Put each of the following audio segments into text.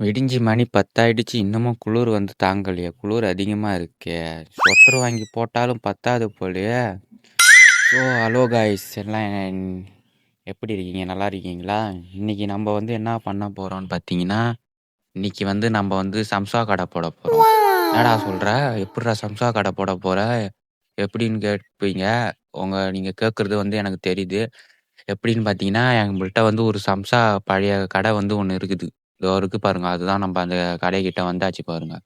விடிஞ்சு மணி பத்தாயிடுச்சு. இன்னமும் குளிர் வந்து தாங்கலையே. குளிர் அதிகமாக இருக்கே. ஸ்வெட்டர் வாங்கி போட்டாலும் பத்தாது போலயே. ஸோ ஹலோ காய்ஸ் எல்லாம் எப்படி இருக்கீங்க? நல்லா இருக்கீங்களா? இன்னைக்கு நம்ம வந்து என்ன பண்ண போகிறோம்னு பார்த்தீங்கன்னா இன்னைக்கு வந்து நம்ம வந்து சம்சா கடை போட போகிறோம் என்னடா சொல்கிற எப்படிடா சம்சா கடை போட போகிற எப்படின்னு கேட்பீங்க? உங்கள் நீங்கள் கேட்குறது வந்து எனக்கு தெரியுது. எப்படின்னு பார்த்தீங்கன்னா எங்கள்கிட்ட வந்து ஒரு சம்சா பழைய கடை வந்து ஒன்று இருக்குது. இதோ இருக்கு பாருங்க. அதுதான் நம்ம அந்த கடைக்கிட்ட வந்தாச்சு பாருங்க.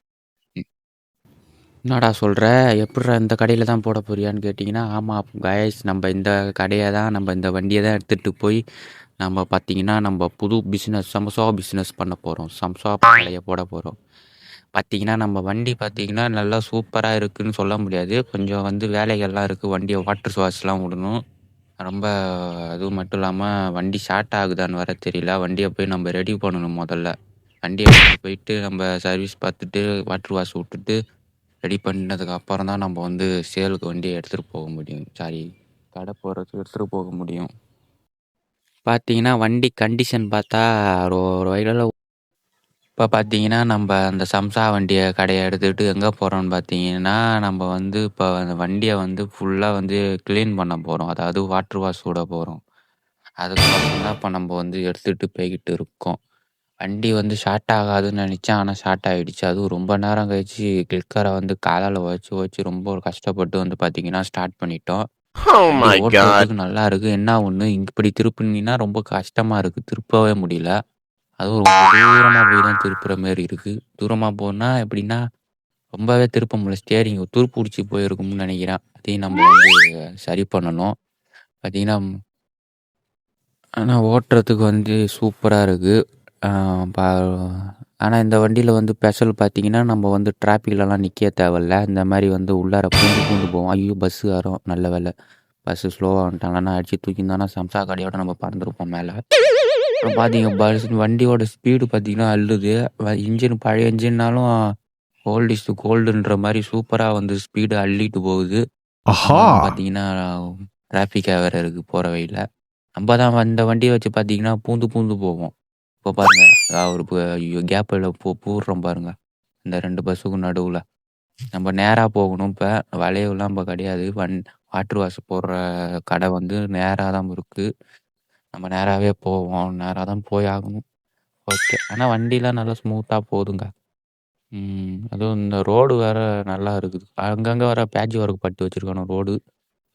என்னடா சொல்கிற எப்படிடா இந்த கடையில் தான் போட போறியான்னு கேட்டிங்கன்னா ஆமாம் கயஸ் நம்ம இந்த கடையை தான் நம்ம இந்த வண்டியை தான் எடுத்துகிட்டு போய் நம்ம பார்த்தீங்கன்னா நம்ம புது பிஸ்னஸ் சம்சா பிஸ்னஸ் பண்ண போகிறோம் சம்சா கடையை போட போகிறோம் பார்த்தீங்கன்னா நம்ம வண்டி பார்த்தீங்கன்னா நல்லா சூப்பராக இருக்குன்னு சொல்ல முடியாது. கொஞ்சம் வந்து வேலைகள்லாம் இருக்குது வண்டியை வாட்டர் வாஷ்லாம் விடணும். ரொம்ப அதுவும் மட்டும் இல்லாமல் வண்டி ஷார்ட் ஆகுதான்னு வர தெரியல. வண்டியை போய் நம்ம ரெடி பண்ணணும் முதல்ல. வண்டியை எடுத்துட்டு போயிட்டு நம்ம சர்வீஸ் பார்த்துட்டு வாட்டர் வாஷ் விட்டுட்டு ரெடி பண்ணதுக்கு அப்புறம் தான் நம்ம வந்து சேலுக்கு வண்டியை எடுத்துகிட்டு போக முடியும். சாரி கடை போகிறதுக்கு எடுத்துகிட்டு போக முடியும். பார்த்தீங்கன்னா வண்டி கண்டிஷன் பார்த்தா ஒரு ஒரு வகையில் இப்போ பார்த்தீங்கன்னா நம்ம அந்த சம்சா வண்டியை கடையை எடுத்துக்கிட்டு எங்கே போகிறோம்னு பார்த்தீங்கன்னா நம்ம வந்து இப்போ அந்த வண்டியை வந்து ஃபுல்லாக வந்து க்ளீன் பண்ண போகிறோம் அதாவது வாட்டர் வாஷ் விட போகிறோம் அதுக்கப்புறம் தான் இப்போ நம்ம வந்து எடுத்துகிட்டு போய்கிட்டு இருக்கோம். வண்டி வந்து ஷார்ட் ஆகாதுன்னு நினச்சேன். ஆனால் ஷார்ட் ஆகிடுச்சு அதுவும் ரொம்ப நேரம் கழிச்சு கிளிக்கரை வந்து காலால் வச்சு வச்சு ரொம்ப ஒரு கஷ்டப்பட்டு வந்து பார்த்தீங்கன்னா ஸ்டார்ட் பண்ணிட்டோம். Oh வண்டி my god. ஓட்டுறதுக்கு நல்லா இருக்கு. என்ன ஒன்று இப்படி திருப்பினீங்கன்னா ரொம்ப கஷ்டமாக இருக்குது திருப்பவே முடியல. அதுவும் ரொம்ப தூரமாக போய் தான் திருப்புற மாதிரி இருக்குது தூரமாக போனால் எப்படின்னா ரொம்பவே திருப்ப முடியல. ஸ்டேரிங் துருப்பு பிடிச்சி போயிருக்கும்னு நினைக்கிறேன். அதையும் நம்ம வந்து சரி பண்ணணும். பார்த்தீங்கன்னா ஆனால் ஓட்டுறதுக்கு வந்து சூப்பராக இருக்குது ஆனால் இந்த வண்டியில் வந்து ஸ்பெஷல் பார்த்தீங்கன்னா நம்ம வந்து டிராஃபிக்லலாம் நிற்க தேவையில்ல. இந்த மாதிரி வந்து உள்ளார பூந்து பூந்து போவோம். ஐயோ பஸ்ஸு வரும். நல்ல வேலை. பஸ்ஸு ஸ்லோவாக வந்துட்டாங்கன்னா அடித்து தூக்கியிருந்தானா சம்சா கடையோட நம்ம பறந்துருப்போம் மேலே. பார்த்தீங்க பஸ் வண்டியோட ஸ்பீடு பார்த்தீங்கன்னா அள்ளுது இன்ஜின் பழைய இன்ஜின்னாலும் ஓல்ட் இஸ் கோல்டுன்ற மாதிரி சூப்பராக வந்து ஸ்பீடு அள்ளிட்டு போகுது. Aha. பார்த்தீங்கன்னா டிராஃபிக்காக வேறு இருக்குது போகிற வழியில். நம்ம தான் இந்த வண்டியை வச்சு பார்த்தீங்கன்னா பூந்து பூந்து போவோம். இப்போ பாருங்க அஹ் ஒரு கேப்பில் போ பூடுறோம் பாருங்க. இந்த ரெண்டு பஸ்ஸுக்கும் நடுவில். நம்ம நேராக போகணும் இப்போ. வளைவுலாம் இப்போ கிடையாது. வன் வாட்டர் வாஷ் போடுற கடை வந்து நேராக தான் இருக்குது நம்ம நேராகவே போவோம். நேராக தான் போய் ஆகணும். ஓகே ஆனால் வண்டிலாம் நல்லா ஸ்மூத்தாக போதுங்க. ம், அதுவும் இந்த ரோடு வேற நல்லா இருக்குது. அங்கங்கே வர பேட்ச் ஒர்க் பட்டு வச்சிருக்கானு ரோடு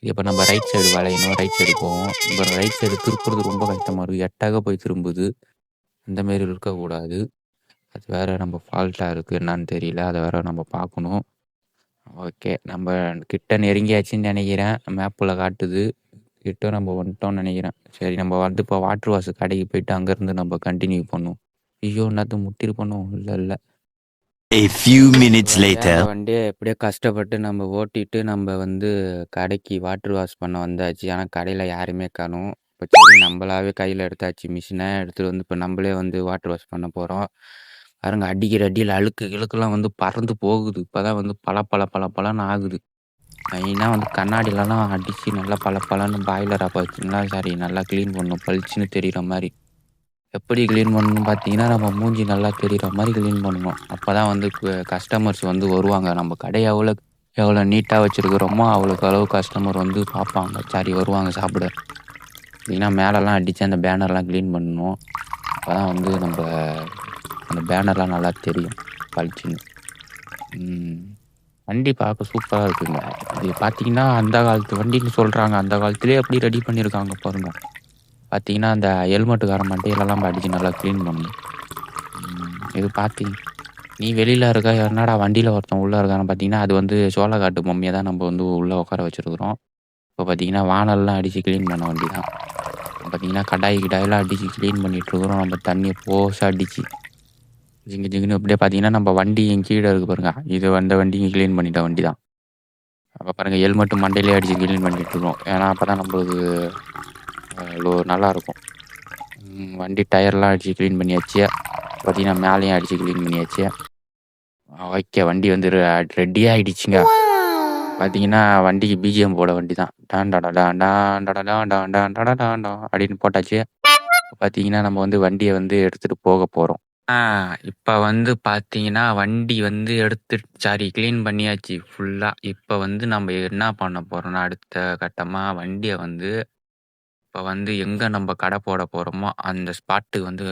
இப்போ நம்ம ரைட் சைடு வளையணும். ரைட் சைடு போவோம். இப்போ ரைட் சைடு திருப்புறது ரொம்ப கஷ்டமாக இருக்குது எட்டாக போய் திரும்புது. அந்தமாரி இருக்கக்கூடாது. அது வேற நம்ம ஃபால்ட்டாக இருக்குது என்னன்னு தெரியல. அதை வேற நம்ம பார்க்கணும் ஓகே நம்ம கிட்ட நெருங்கியாச்சுன்னு நினைக்கிறேன். மேப்பில் காட்டுது. கிட்ட நம்ம வந்துட்டோம்னு நினைக்கிறேன். சரி நம்ம வந்து இப்போ வாட்டர் வாஷ் கடைக்கு போயிட்டு அங்கேருந்து நம்ம கண்டினியூ பண்ணுவோம். ஐயோ என்னத்து முட்டிரு பண்ணுவோம்? இல்லை இல்லை. A few minutes later. வண்டியை எப்படியோ கஷ்டப்பட்டு நம்ம ஓட்டிட்டு நம்ம வந்து கடைக்கு வாட்டர் வாஷ் பண்ண வந்தாச்சு. ஆனால் கடையில் யாருமே காணும். இப்போ சரி நம்மளாவே கையில் எடுத்தாச்சு. மிஷினை எடுத்துகிட்டு வந்து இப்போ நம்மளே வந்து வாட்டர் வாஷ் பண்ண போகிறோம் பாருங்க அடிக்கிற அடியில் அழுக்கு கிழுக்கெல்லாம் வந்து பறந்து போகுது. இப்போ தான் வந்து பல பல பல பலன்னு ஆகுது. மெயினாக வந்து கண்ணாடிலலாம் அடித்து நல்லா பல பலன்னு பாய்லர் அப்போ வச்சுங்களா சாரி நல்லா க்ளீன் பண்ணணும். பளிச்சுன்னு தெரிகிற மாதிரி எப்படி க்ளீன் பண்ணணும் பார்த்தீங்கன்னா நம்ம மூஞ்சி நல்லா தெரிகிற மாதிரி க்ளீன் பண்ணணும். அப்போ தான் வந்து கஸ்டமர்ஸ் வந்து வருவாங்க. நம்ம கடையை எவ்வளோ எவ்வளோ நீட்டாக வச்சுருக்குறோமோ அவ்வளோக்கு அளவு கஸ்டமர் வந்து பார்ப்பாங்க. சாரி வருவாங்க சாப்பிட. இல்லைன்னா மேலெல்லாம் அடித்து அந்த பேனர்லாம் க்ளீன் பண்ணணும். அப்போ தான் வந்து நம்ம அந்த பேனர்லாம் நல்லா தெரியும் பளிச்சுன்னு. வண்டி பார்க்க சூப்பராக இருக்குங்க. இது பார்த்தீங்கன்னா அந்த காலத்து வண்டின்னு சொல்கிறாங்க அந்த காலத்துலேயே எப்படி ரெடி பண்ணியிருக்காங்க பாருங்க. பார்த்தீங்கன்னா அந்த ஹெல்மெட்டுக்கார மண்டையிலலாம் அடித்து நல்லா க்ளீன் பண்ணி. இது பார்த்தீங்க நீ வெளியில் இருக்க என்னடா வண்டியில் ஒருத்தன் உள்ளே இருக்கான்னு பார்த்தீங்கன்னா அது வந்து சோளக்காட்டு பொம்மையை தான் நம்ம வந்து உள்ளே உட்கார வச்சுருக்குறோம். இப்போ பார்த்தீங்கன்னா வானல்லாம் அடித்து க்ளீன் பண்ண வண்டி தான் பார்த்தீங்கன்னா கடாய் கிடாயெல்லாம் அடித்து க்ளீன் பண்ணிகிட்ருக்குறோம் நம்ம தண்ணியை போஸாக அடித்து ஜிங்கு ஜிங்குன்னு அப்படியே பார்த்தீங்கன்னா நம்ம வண்டி என் கீழே இருக்கு பாருங்க இது வந்த வண்டி க்ளீன் பண்ணிட்ட வண்டி தான் அப்போ பாருங்க மட்டும் மண்டையிலே அடித்து க்ளீன் பண்ணிட்டு இருக்கோம் ஏன்னா அப்போ தான் நம்மளுக்கு அஹ், நல்லா இருக்கும் வண்டி டயர்லாம் அடித்து க்ளீன் பண்ணியாச்சு பார்த்தீங்கன்னா மேலேயும் அடித்து க்ளீன் பண்ணியாச்சு ஓகே வண்டி வந்து ரெடி ஆகிடுச்சுங்க பார்த்தீங்கன்னா வண்டிக்கு பிஜிஎம் போட வண்டி தான் டான் டாடா டாடா டான் டாண்டா அப்படின்னு போட்டாச்சு பார்த்தீங்கன்னா நம்ம வந்து வண்டியை வந்து எடுத்துகிட்டு போக போகிறோம் ஆ இப்ப வந்து பாத்தீங்கன்னா, வண்டி வந்து எடுத்து சாரி கிளீன் பண்ணியாச்சு ஃபுல்லா. இப்ப வந்து நம்ம என்ன பண்ண போறோம்னா, அடுத்த கட்டமா வண்டிய வந்து இப்ப வந்து எங்க நம்ம கடை போட போறோமோ, அந்த ஸ்பாட்டுக்கு வந்து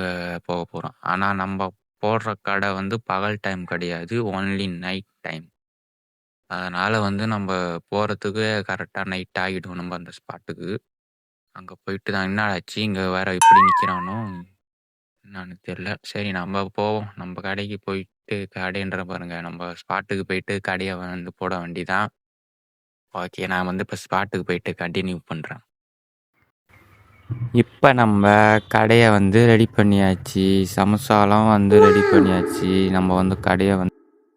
போக போறோம். ஆனா நம்ம போடுற கடை வந்து பகல் டைம் கிடையாது. Only night time. அதனால வந்து நம்ம போறதுக்கு கரெக்ட்டா நைட் ஆகிடும் நம்ம அந்த ஸ்பாட்டுக்கு. அங்க போயிட்டு தான் என்னடா ஆச்சு? இங்க வேற இப்படி நிக்கிறானோ? என்னான்னு தெரியல. சரி நம்ம போவோம். நம்ம கடைக்கு போயிட்டு கடைன்ற பாருங்க, நம்ம ஸ்பாட்டுக்கு போயிட்டு கடைய வந்து போட வேண்டியதான். ஓகே. நான் வந்து இப்ப ஸ்பாட்டுக்கு போயிட்டு கன்டின்யூ பண்றேன். இப்ப நம்ம கடைய வந்து ரெடி பண்ணியாச்சு. சமோசாலாம் வந்து ரெடி பண்ணியாச்சு. நம்ம வந்து கடைய வந்து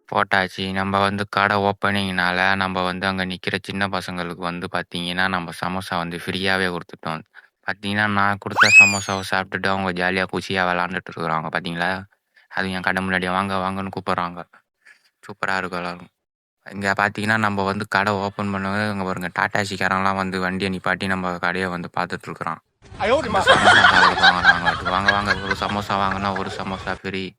போட்டாச்சு. நம்ம வந்து கடை ஓப்பனிங்னால, நம்ம வந்து அங்க நிக்கிற சின்ன பசங்களுக்கு வந்து பார்த்தீங்கன்னா, நம்ம சமோசா வந்து ஃப்ரீயாவே குடுத்துட்டோம். பார்த்தீங்கன்னா, நான் குடுத்த சமோசாவ சாப்பிட்டுட்டு அவங்க ஜாலியா குஷியா விளையாண்டுட்டு இருக்கிறாங்க பார்த்தீங்களா? அதுவும் என் கடை முன்னாடி வாங்க வாங்கன்னு கூப்பிடுறாங்க. சூப்பரா இருக்கு எல்லாரும். இங்க பார்த்தீங்கன்னா, நம்ப வந்து கடை ஓப்பன் பண்ணவே இங்க பாருங்க டாடாசிக்காரன்லாம் வந்து வண்டிய நிப்பாட்டி நம்ம கடைய வந்து பார்த்துட்டு இருக்கிறான். சமோசா. வாங்க வாங்க ஒரு சமோசா வாங்குனா ஒரு சமோசா ஃப்ரீ.